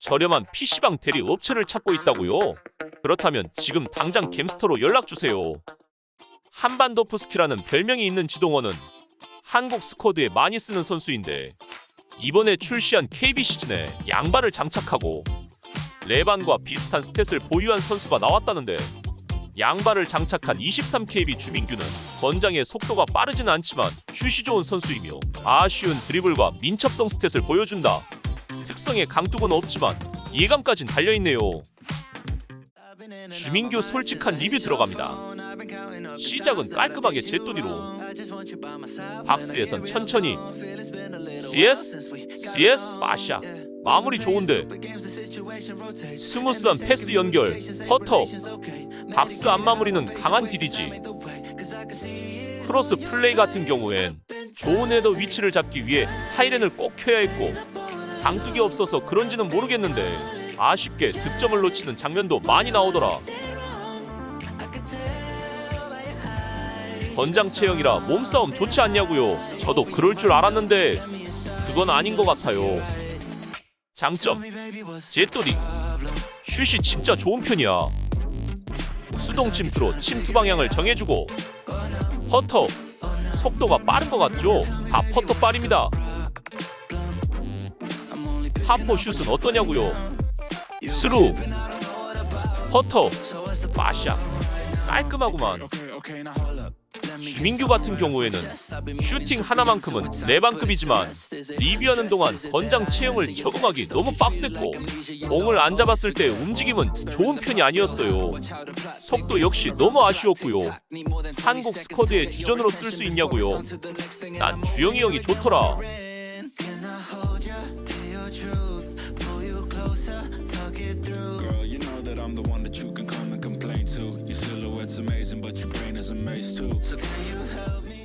저렴한 PC방 대리 업체를 찾고 있다고요? 그렇다면 지금 당장 겜스터로 연락 주세요. 한반도프스키라는 별명이 있는 지동원은 한국 스쿼드에 많이 쓰는 선수인데 이번에 출시한 KB 시즌에 양발을 장착하고 레반과 비슷한 스탯을 보유한 선수가 나왔다는데 양발을 장착한 23KB 주민규는 권장의 속도가 빠르진 않지만 슛이 좋은 선수이며 아쉬운 드리블과 민첩성 스탯을 보여준다. 특성에 강뚝은 없지만 예감까진 달려있네요. 주민규 솔직한 리뷰 들어갑니다. 시작은 깔끔하게 제또디로. 박스에선 천천히. CS CS 마샤. 마무리 좋은데. 스무스한 패스 연결. 퍼터. 박스 안 마무리는 강한 딜이지. 크로스 플레이 같은 경우엔 좋은 헤더 위치를 잡기 위해 사이렌을 꼭 켜야 했고 강뚝이 없어서 그런지는 모르겠는데 아쉽게 득점을 놓치는 장면도 많이 나오더라. 권장 체형이라 몸싸움 좋지 않냐고요. 저도 그럴 줄 알았는데 그건 아닌 것 같아요. 장점. 제또리 슛이 진짜 좋은 편이야. 수동 침투로 침투 방향을 정해주고 퍼터. 속도가 빠른 것 같죠? 다 퍼터 빨입니다 하포 슛은 어떠냐고요? 스루 퍼터 마샤 깔끔하구만 주민규 같은 경우에는 슈팅 하나만큼은 내방급이지만 리뷰하는 동안 권장 체형을 적응하기 너무 빡셌고 공을 안 잡았을 때 움직임은 좋은 편이 아니었어요. 속도 역시 너무 아쉬웠고요. 한국 스쿼드의 주전으로 쓸 수 있냐고요. 난 주영이 형이 좋더라. Girl, you know that I'm the one that you can come and complain to. Your silhouette's amazing, but your brain is a maze too. So can you help me?